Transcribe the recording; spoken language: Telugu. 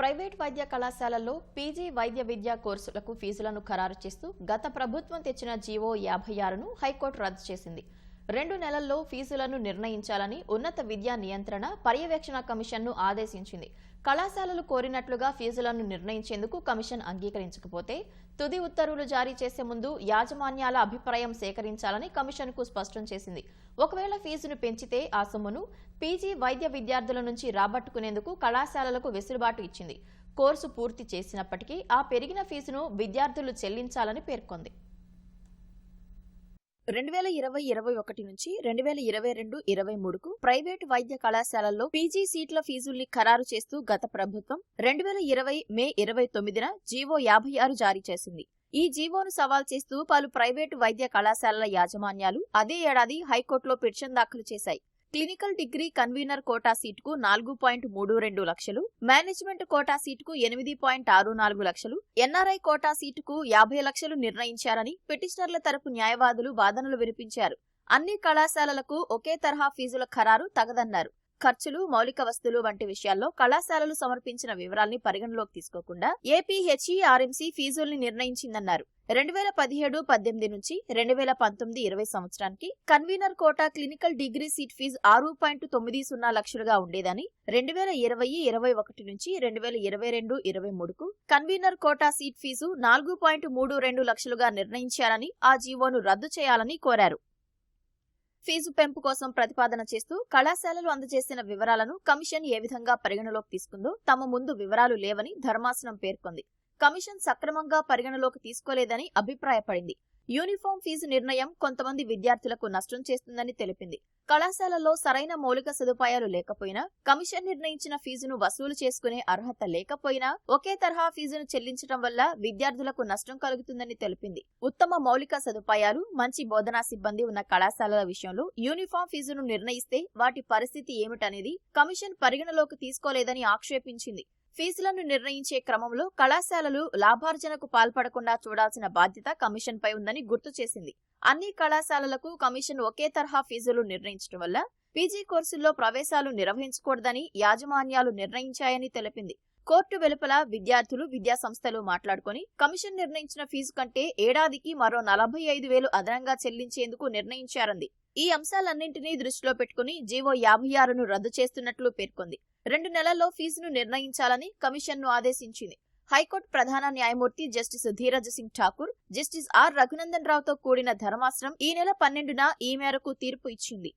ప్రైవేట్ వైద్య కళాశాలల్లో పీజీ వైద్య విద్యా కోర్సులకు ఫీజులను ఖరారు చేస్తూ గత ప్రభుత్వం తెచ్చిన జీవో యాభై ఆరును హైకోర్టు రద్దు చేసింది. రెండు నెలల్లో ఫీజులను నిర్ణయించాలని ఉన్నత విద్యా నియంత్రణ పర్యవేక్షణ కమిషన్ను ఆదేశించింది. కళాశాలలు కోరినట్లుగా ఫీజులను నిర్ణయించేందుకు కమిషన్ అంగీకరించకపోతే తుది ఉత్తర్వులు జారీ చేసే ముందు యాజమాన్యాల అభిప్రాయం సేకరించాలని కమిషన్కు స్పష్టం చేసింది. ఒకవేళ ఫీజును పెంచితే ఆ సొమ్మును పీజీ వైద్య విద్యార్థుల నుంచి రాబట్టుకునేందుకు కళాశాలలకు వెసులుబాటు ఇచ్చింది. కోర్సు పూర్తి చేసినప్పటికీ ఆ పెరిగిన ఫీజును విద్యార్థులు చెల్లించాలని పేర్కొంది. రెండు వేల ఇరవై ఇరవై ఒకటి నుంచి రెండు వేల ఇరవై రెండు ఇరవై మూడుకు ప్రైవేటు వైద్య కళాశాలల్లో పీజీ సీట్ల ఫీజుల్ని ఖరారు చేస్తూ గత ప్రభుత్వం రెండు వేల ఇరవై మే ఇరవై తొమ్మిదిన జీవో యాభై ఆరు జారీ చేసింది. ఈ జీవోను సవాల్ చేస్తూ పలు ప్రైవేటు వైద్య కళాశాలల యాజమాన్యాలు అదే ఏడాది హైకోర్టులో పిటిషన్ దాఖలు చేశాయి. క్లినికల్ డిగ్రీ కన్వీనర్ కోటా సీటుకు నాలుగు పాయింట్ మూడు రెండు లక్షలు మేనేజ్మెంట్ కోటా సీటుకు ఎనిమిది పాయింట్ ఆరు నాలుగు లక్షలు ఎన్ఆర్ఐ కోటా సీటుకు యాభై లక్షలు నిర్ణయించారని పిటిషనర్ల తరపు న్యాయవాదులు వాదనలు వినిపించారు. అన్ని కళాశాలలకు ఒకే తరహా ఫీజుల ఖరారు తగదన్నారు. ఖర్చులు మౌలిక వస్తువులు వంటి విషయాల్లో కళాశాలలు సమర్పించిన వివరాల్ని పరిగణలోకి తీసుకోకుండా ఏపీహెచ్ఈఆర్ఎంసీ ఫీజుల్ని నిర్ణయించిందన్నారు. రెండు వేల పదిహేడు పద్దెనిమిది నుంచి రెండు వేల పంతొమ్మిది ఇరవై సంవత్సరానికి convener quota clinical degree seat fee ఆరు పాయింట్ తొమ్మిది సున్నా లక్షలుగా ఉండేదని రెండు వేల ఇరవై ఇరవై ఒకటి నుంచి రెండు వేల ఇరవై రెండు ఇరవై మూడుకు కన్వీనర్ కోటా సీట్ ఫీజు నాలుగు పాయింట్ మూడు రెండు లక్షలుగా నిర్ణయించారని ఆ జీవోను రద్దు చేయాలని కోరారు. ఫీజు పెంపు కోసం ప్రతిపాదన చేస్తూ కళాశాలలు అందజేసిన వివరాలను కమిషన్ ఏ విధంగా పరిగణలోకి తీసుకుందో తమ ముందు వివరాలు లేవని ధర్మాసనం పేర్కొంది. కమిషన్ సక్రమంగా పరిగణలోకి తీసుకోలేదని అభిప్రాయపడింది. యూనిఫామ్ ఫీజు నిర్ణయం కొంతమంది విద్యార్థులకు నష్టం చేస్తుందని తెలిపింది. కళాశాలలో సరైన మౌలిక సదుపాయాలు లేకపోయినా కమిషన్ నిర్ణయించిన ఫీజును వసూలు చేసుకునే అర్హత లేకపోయినా ఒకే తరహా ఫీజును చెల్లించడం వల్ల విద్యార్థులకు నష్టం కలుగుతుందని తెలిపింది. ఉత్తమ మౌలిక సదుపాయాలు మంచి బోధనా సిబ్బంది ఉన్న కళాశాలల విషయంలో యూనిఫామ్ ఫీజును నిర్ణయిస్తే వాటి పరిస్థితి ఏమిటనేది కమిషన్ పరిగణలోకి తీసుకోలేదని ఆక్షేపించింది. ఫీజులను నిర్ణయించే క్రమంలో కళాశాలలు లాభార్జనకు పాల్పడకుండా చూడాల్సిన బాధ్యత కమిషన్పై ఉందని గుర్తు చేసింది. అన్ని కళాశాలలకు కమిషన్ ఒకే తరహా ఫీజులు నిర్ణయించడం వల్ల పీజీ కోర్సుల్లో ప్రవేశాలు నిర్వహించకూడదని యాజమాన్యాలు నిర్ణయించాయని తెలిపింది. కోర్టు వెలుపల విద్యార్థులు విద్యాసంస్థలు మాట్లాడుకుని కమిషన్ నిర్ణయించిన ఫీజు కంటే ఏడాదికి మరో నలభై ఐదు వేలు అదనంగా చెల్లించేందుకు నిర్ణయించారంది. ఈ అంశాలన్నింటినీ దృష్టిలో పెట్టుకుని జీవో యాభై ఆరును రద్దు చేస్తున్నట్లు పేర్కొంది. రెండు నెలల్లో ఫీజును నిర్ణయించాలని కమిషన్ను ఆదేశించింది. హైకోర్టు ప్రధాన న్యాయమూర్తి justice Dheeraj Singh Thakur justice R Raghunandan రావుతో కూడిన ధర్మాసనం ఈ నెల పన్నెండున ఈ మేరకు తీర్పు ఇచ్చింది.